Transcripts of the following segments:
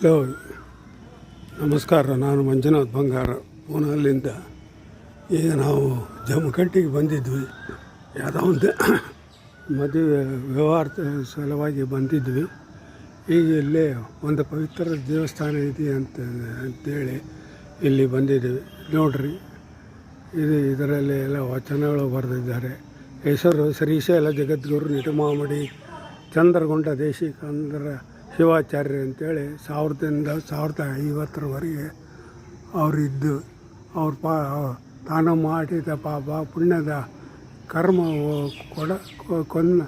Hello, ನಮಸ್ಕಾರ. ನಾನು ಮಂಜುನಾಥ್ ಬಂಗಾರ. ಪೂನಲ್ಲಿಂದ ಈಗ ನಾವು ಜಮಖಂಡಿಗೆ ಬಂದಿದ್ವಿ. ಯಾವುದೋ ಒಂದು ಮದುವೆ ವ್ಯವಹಾರ ಸಲುವಾಗಿ ಬಂದಿದ್ವಿ. ಈಗ ಇಲ್ಲಿ ಒಂದು ಪವಿತ್ರ ದೇವಸ್ಥಾನ ಇದೆ ಅಂತ, ಅಂತೇಳಿ ಇಲ್ಲಿ ಬಂದಿದ್ದೀವಿ. ನೋಡ್ರಿ, ಇದು ಇದರಲ್ಲಿ ಎಲ್ಲ ವಚನಗಳು ಬರೆದಿದ್ದಾರೆ. ಹೆಸರು ಶ್ರೀಶೈಲ ಜಗದ್ಗುರು ನಿಟಮಾಮಡಿ ಚಂದ್ರಗೊಂಡ ದೇಶಿಕಂದ್ರ ಶಿವಾಚಾರ್ಯ ಅಂತೇಳಿ ಸಾವಿರದಿಂದ ಸಾವಿರದ ಐವತ್ತರವರೆಗೆ ಅವರಿದ್ದು. ಅವ್ರ ಪಾ, ತಾನು ಮಾಡಿದ ಪಾಪ ಪುಣ್ಯದ ಕರ್ಮ ಕೊಡ ಕೊನ್ನ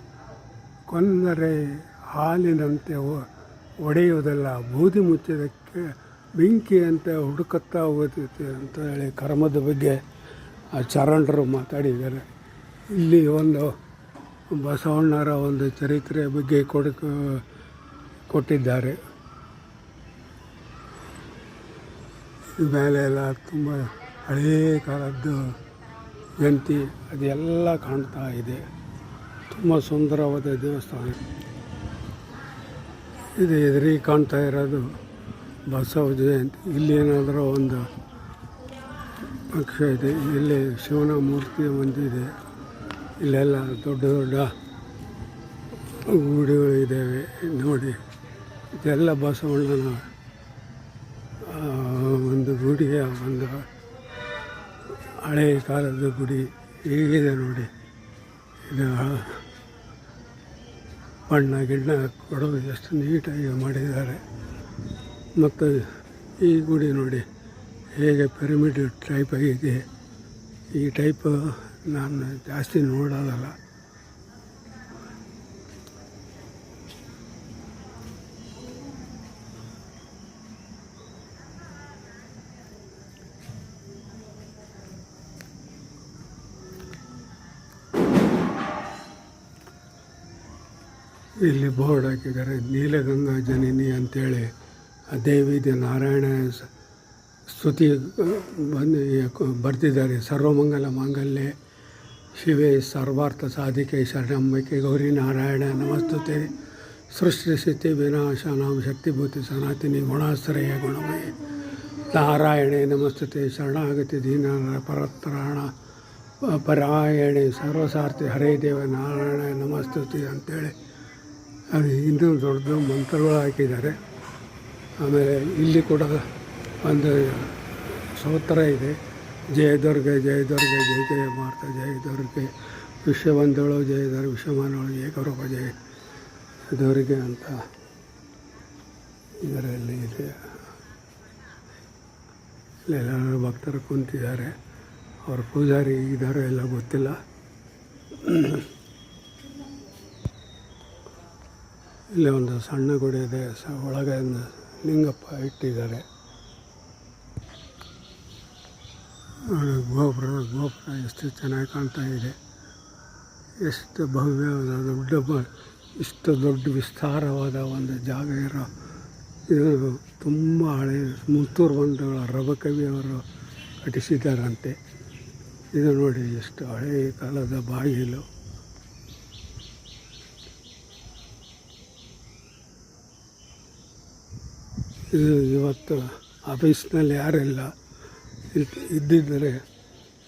ಕೊಂದರೆ ಹಾಲಿನಂತೆ ಒಡೆಯುವುದಲ್ಲ, ಬೂದಿ ಮುಚ್ಚಿದಕ್ಕೆ ಬೆಂಕಿಯಂತೆ ಹುಡುಕುತ್ತಾ ಹೋಗುತ್ತೆ ಅಂತ ಹೇಳಿ ಕರ್ಮದ ಬಗ್ಗೆ ಆ ಚರಣರು ಮಾತಾಡಿದ್ದಾರೆ. ಇಲ್ಲಿ ಒಂದು ಬಸವಣ್ಣರ ಒಂದು ಚರಿತ್ರೆ ಬಗ್ಗೆ ಕೊಡಕ ಕೊಟ್ಟಿದ್ದಾರೆ. ಮೇಲೆ ಎಲ್ಲ ತುಂಬ ಹಳೇ ಕಾಲದ್ದು ಜಂತಿ ಅದೆಲ್ಲ ಕಾಣ್ತಾ ಇದೆ. ತುಂಬ ಸುಂದರವಾದ ದೇವಸ್ಥಾನ. ಇದು ಎದುರಿಗೆ ಕಾಣ್ತಾ ಇರೋದು ಬಸವ ಜಯಂತಿ. ಇಲ್ಲಿ ಏನಾದರೂ ಒಂದು ಪಕ್ಷ ಇದೆ. ಇಲ್ಲಿ ಶಿವನ ಮೂರ್ತಿ ಒಂದಿದೆ ಇಲ್ಲೆಲ್ಲ ದೊಡ್ಡ ದೊಡ್ಡ ಗುಡಿಗಳು ಇದ್ದಾವೆ ನೋಡಿ. ಇದೆಲ್ಲ ಬಸವಣ್ಣನ ಒಂದು ಗುಡಿಯ ಒಂದು ಹಳೆಯ ಕಾಲದ ಗುಡಿ ಈಗಿದೆ ನೋಡಿ. ಇದು ಬಣ್ಣ ಗಿಣ್ಣ ಕೊಡೋದು ಎಷ್ಟು ನೀಟಾಗಿ ಮಾಡಿದ್ದಾರೆ. ಮತ್ತು ಈ ಗುಡಿ ನೋಡಿ ಹೇಗೆ ಪಿರಮಿಡ್ ಟೈಪ್ ಆಗಿದೆ. ಈ ಟೈಪ್ ನಾನು ಜಾಸ್ತಿ ನೋಡೋದಲ್ಲ ಇಲ್ಲಿ ಬೋರ್ಡ್ ಹಾಕಿದ್ದಾರೆ, ನೀಲಗಂಗಾ ಜನನಿ ಅಂತೇಳಿ. ಆ ದೇವಿದೆ ನಾರಾಯಣ ಸ್ತುತಿ ಬಂದು ಬರ್ತಿದ್ದಾರೆ ಸರ್ವಮಂಗಲ ಮಾಂಗಲ್ಯ, ಶಿವೇ ಸರ್ವಾರ್ಥ ಸಾಧಿಕೆ ಶರಣಂಬಿಕೆ ಗೌರಿ ನಾರಾಯಣ, ನಮಸ್ತುತೆ. ಸೃಷ್ಟಿ ಸ್ಥಿತಿ ವಿನಾಶ, ನಾಮ ಶಕ್ತಿಭೂತಿ ಸನಾತಿನಿ, ಗುಣಾಶ್ರಯ ಗುಣಮಯ. ನಾರಾಯಣೆ, ನಮಸ್ತುತೆ. ಶರಣಾಗತಿ ದೀನ ಪರತ್ರಾಣ ಪರಾಯಣೆ, ಸರ್ವಸಾರ್ಥಿ ಹರೇ ದೇವ ನಾರಾಯಣ, ನಮಸ್ತುತಿ ಅಂತೇಳಿ. ಅದು ಹಿಂದೂ ದೊಡ್ಡ ಮಂತ್ರಗಳು ಹಾಕಿದ್ದಾರೆ. ಆಮೇಲೆ ಇಲ್ಲಿ ಕೂಡ ಒಂದು ಸ್ತೋತ್ರ ಇದೆ. ಜಯ ದುರ್ಗೆ ಜಯ ದುರ್ಗೆ, ಜಯ ಜಯ ಮಾರ್ತ, ಜಯ ದುರ್ಗೆ ವಿಶ್ವವಂದಳು ಜಯ ದುರ್ಗೆ ವಿಶ್ವಮಾನಗಳು ಏಕರೂಪ, ಜಯ ದುರ್ಗೆ ಅಂತ ಇದರಲ್ಲಿ ಇದೆ. ಇಲ್ಲೆಲ್ಲರೂ ಭಕ್ತರು ಕುಂತಿದ್ದಾರೆ. ಅವ್ರ ಪೂಜಾರಿ ಇದ್ದಾರೋ ಎಲ್ಲ ಗೊತ್ತಿಲ್ಲ. ಇಲ್ಲಿ ಒಂದು ಸಣ್ಣ ಗುಡಿ ಇದೆ, ಸ ಒಳಗೆ ಲಿಂಗಪ್ಪ ಇಟ್ಟಿದ್ದಾರೆ. ಗೋಪುರ ಗೋಪುರ ಎಷ್ಟು ಚೆನ್ನಾಗಿ ಕಾಣ್ತಾ ಇದೆ. ಎಷ್ಟು ಭವ್ಯವಾದ ದೊಡ್ಡ ಇಷ್ಟು ದೊಡ್ಡ ವಿಸ್ತಾರವಾದ ಒಂದು ಜಾಗ ಇರೋ ಇದು ತುಂಬ ಹಳೆ ಮುತ್ತೂರು ಬಂಧುಗಳ ರಬಕವಿಯವರು ಕಟ್ಟಿಸಿದ್ದಾರಂತೆ. ಇದು ನೋಡಿ ಎಷ್ಟು ಹಳೆಯ ಕಾಲದ ಬಾಗಿಲು. ಇವತ್ತು ಆಫೀಸ್ನಲ್ಲಿ ಯಾರಿಲ್ಲ ಇದ್- ಇದ್ದಿದ್ದರೆ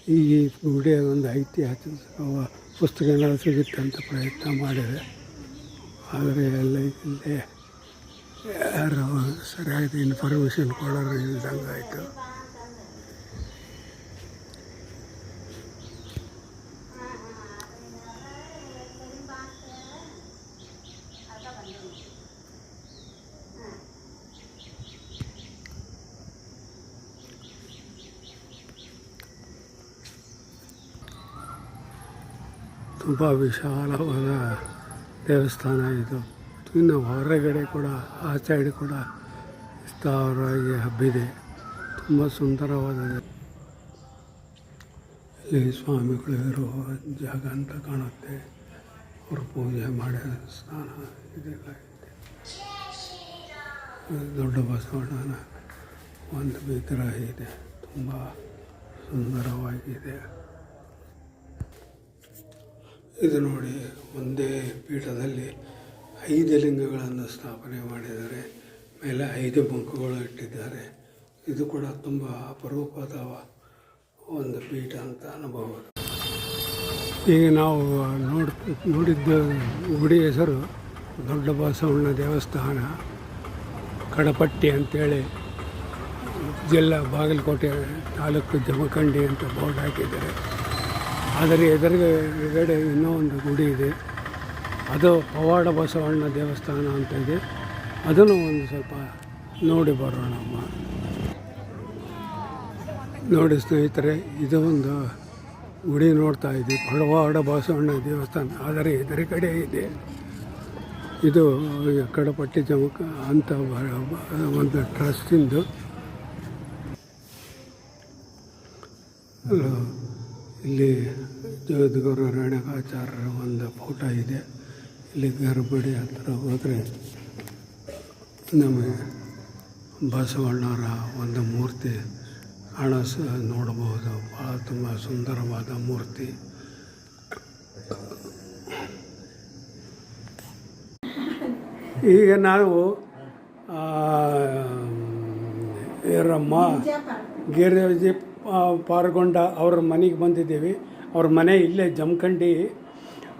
ಈ ಗುಡಿಯ ಒಂದು ಐತಿಹಾಸಿಕ ಪುಸ್ತಕ ಸಿಗುತ್ತೆ ಅಂತ ಪ್ರಯತ್ನ ಮಾಡಿದೆ. ಆದರೆ ಎಲ್ಲ ಇಲ್ಲೇ ಯಾರು ಸರಿಯಾದ ಇನ್ಫಾರ್ಮೇಷನ್ ಕೊಡೋರು ಇಲ್ದಂಗೆ ಆಯಿತು ತುಂಬ ವಿಶಾಲವಾದ ದೇವಸ್ಥಾನ ಇದು. ಇನ್ನು ಹೊರಗಡೆ ಕೂಡ ಆ ಸೈಡ್ ಕೂಡ ವಿಸ್ತಾರವಾಗಿ ಹಬ್ಬಿದೆ. ತುಂಬ ಸುಂದರವಾದ ಇಲ್ಲಿ ಸ್ವಾಮಿಗಳು ಇರುವ ಜಾಗ ಅಂತ ಕಾಣುತ್ತೆ. ಅವರು ಪೂಜೆ ಮಾಡಿದ ಸ್ನಾನ ಇದೆಲ್ಲ ಇದೆ ದೊಡ್ಡ ಬಸವಣ್ಣನ ಒಂದು ವಿಗ್ರಹ ಇದೆ. ತುಂಬ ಸುಂದರವಾಗಿದೆ. ಇದು ನೋಡಿ, ಒಂದೇ ಪೀಠದಲ್ಲಿ ಐದು ಲಿಂಗಗಳನ್ನು ಸ್ಥಾಪನೆ ಮಾಡಿದ್ದಾರೆ. ಮೇಲೆ ಐದು ಬಂಕುಗಳು ಇಟ್ಟಿದ್ದಾರೆ. ಇದು ಕೂಡ ತುಂಬ ಅಪರೂಪದ ಒಂದು ಪೀಠ ಅಂತ ಅನ್ಬೋದು ಈಗ ನಾವು ನೋಡ್, ನೋಡಿದ್ದ ಗುಡಿ ಹೆಸರು ದೊಡ್ಡ ಬಸವಣ್ಣ ದೇವಸ್ಥಾನ, ಕಡಪಟ್ಟಿ ಅಂತೇಳಿ ಜಿಲ್ಲಾ ಬಾಗಲಕೋಟೆ ತಾಲೂಕು ಜಮಖಂಡಿ ಅಂತ ಬೋರ್ಡ್ ಹಾಕಿದ್ದಾರೆ. ಆದರೆ ಎದುರುಗಡೆ ಇನ್ನೂ ಒಂದು ಗುಡಿ ಇದೆ. ಅದು ಪವಾಡ ಬಸವಣ್ಣ ದೇವಸ್ಥಾನ ಅಂತ ಇದೆ. ಅದನ್ನು ಒಂದು ಸ್ವಲ್ಪ ನೋಡಿ ಬರೋಣ ಅಮ್ಮ. ನೋಡಿ ಸ್ನೇಹಿತರೆ, ಇದು ಒಂದು ಗುಡಿ ನೋಡ್ತಾ ಇದ್ದೀವಿ. ಪವಾಡ ಬಸವಣ್ಣ ದೇವಸ್ಥಾನ. ಆದರೆ ಎದುರು ಕಡೆ ಇದೆ. ಇದು ಕಡಪಟ್ಟಿ ಜಮಕ ಅಂತ ಒಂದು ಟ್ರಸ್ಟಿಂದು ಇಲ್ಲಿ ಜಗದ್ಗುರು ರೇಣಕಾಚಾರ್ಯರ ಒಂದು ಫೋಟೋ ಇದೆ. ಇಲ್ಲಿ ಗರ್ಭಡಿ ಹತ್ರ ಹೋದರೆ ನಮಗೆ ಬಸವಣ್ಣವರ ಒಂದು ಮೂರ್ತಿ ಕಾಣಿಸ ನೋಡಬಹುದು ಭಾಳ ತುಂಬ ಸುಂದರವಾದ ಮೂರ್ತಿ. ಈಗ ನಾವು ಇವರಮ್ಮ ಗಿರಿಜಿ ಪಾರ್ಗೊಂಡ ಅವ್ರ ಮನೆಗೆ ಬಂದಿದ್ದೀವಿ. ಅವ್ರ ಮನೆ ಇಲ್ಲೇ ಜಮಖಂಡಿ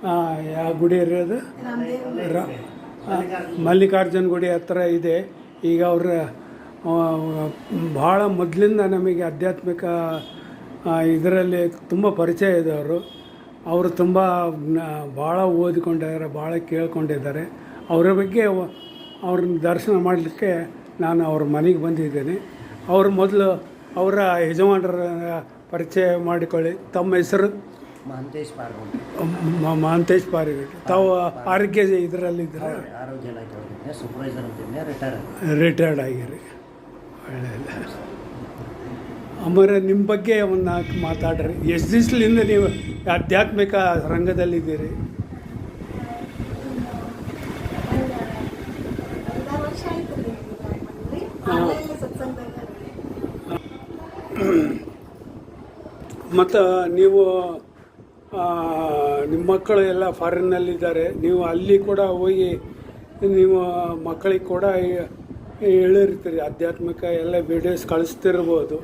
ಆ, ಗುಡಿ ಇರೋದು ಮಲ್ಲಿಕಾರ್ಜುನ ಗುಡಿ ಹತ್ರ ಇದೆ. ಈಗ ಅವ್ರ ಭಾಳ ಮೊದಲಿಂದ ನಮಗೆ ಆಧ್ಯಾತ್ಮಿಕ ಇದರಲ್ಲಿ ತುಂಬ ಪರಿಚಯ ಇದೆ ಅವರು ಅವರು ತುಂಬ ಭಾಳ ಓದಿಕೊಂಡಿದ್ದಾರೆ ಭಾಳ ಕೇಳ್ಕೊಂಡಿದ್ದಾರೆ. ಅವರ ಬಗ್ಗೆ ಅವ್ರನ್ನ ದರ್ಶನ ಮಾಡಲಿಕ್ಕೆ ನಾನು ಅವ್ರ ಮನೆಗೆ ಬಂದಿದ್ದೇನೆ. ಅವರು ಮೊದಲು ಅವರ ಯಜಮಾನರ ಪರಿಚಯ ಮಾಡಿಕೊಳ್ಳಿ. ತಮ್ಮ ಹೆಸರು? ಮಹಂತೇಶ್ ಪಾರ್ಗೊಂಡು. ಮ- ಮಹಾಂತೇಶ್ ಪಾರಿಗಟ್ಟಿ ತಾವು ಆರೋಗ್ಯ ಇದರಲ್ಲಿ ಆರೋಗ್ಯ ಇಲಾಖೆ ಹೋಗಿದ್ದೆ ಸೂಪರ್ವೈಸರ್ ಅಂತಿದ್ದೆ ರಿಟೈರ್ ರಿಟೈರ್ಡ್ ಆಗಿರಿ. ಒಳ್ಳೆಯಲ್ಲ ಅಮರ ನಿಮ್ಮ ಬಗ್ಗೆ ಒಂದು ನಾಲ್ಕು ಮಾತಾಡ್ರಿ. ಎಷ್ಟು ದಿವ್ಸಲಿಂದ ನೀವು ಆಧ್ಯಾತ್ಮಿಕ ರಂಗದಲ್ಲಿದ್ದೀರಿ ಹಾಂ ವರ್ಷ ಆಯ್ತು ರೀ ಬಂದ್ರಿ ಆಮೇಲೆ ಮತ್ತು ನೀವು ನಿಮ್ಮ ಮಕ್ಕಳು ಎಲ್ಲ ಫಾರಿನ್ನಲ್ಲಿದ್ದಾರೆ ನೀವು ಅಲ್ಲಿ ಕೂಡ ಹೋಗಿ ನೀವು ಮಕ್ಕಳಿಗೆ ಕೂಡ ಹೇಳಿರ್ತೀರಿ ಆಧ್ಯಾತ್ಮಿಕ ಎಲ್ಲ ವಿಡಿಯೋಸ್ ಕಳಿಸ್ತಿರ್ಬೋದು.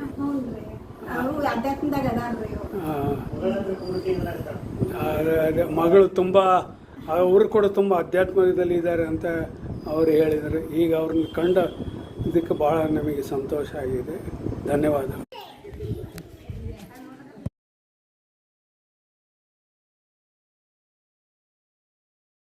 ಮಗಳು ತುಂಬ ಅವರು ಕೂಡ ತುಂಬ ಆಧ್ಯಾತ್ಮಿಕದಲ್ಲಿ ಇದ್ದಾರೆ ಅಂತ ಅವರು ಹೇಳಿದರು. ಈಗ ಅವ್ರನ್ನ ಕಂಡ ಇದಕ್ಕೆ ಭಾಳ ನಮಗೆ ಸಂತೋಷ ಆಗಿದೆ. ಧನ್ಯವಾದ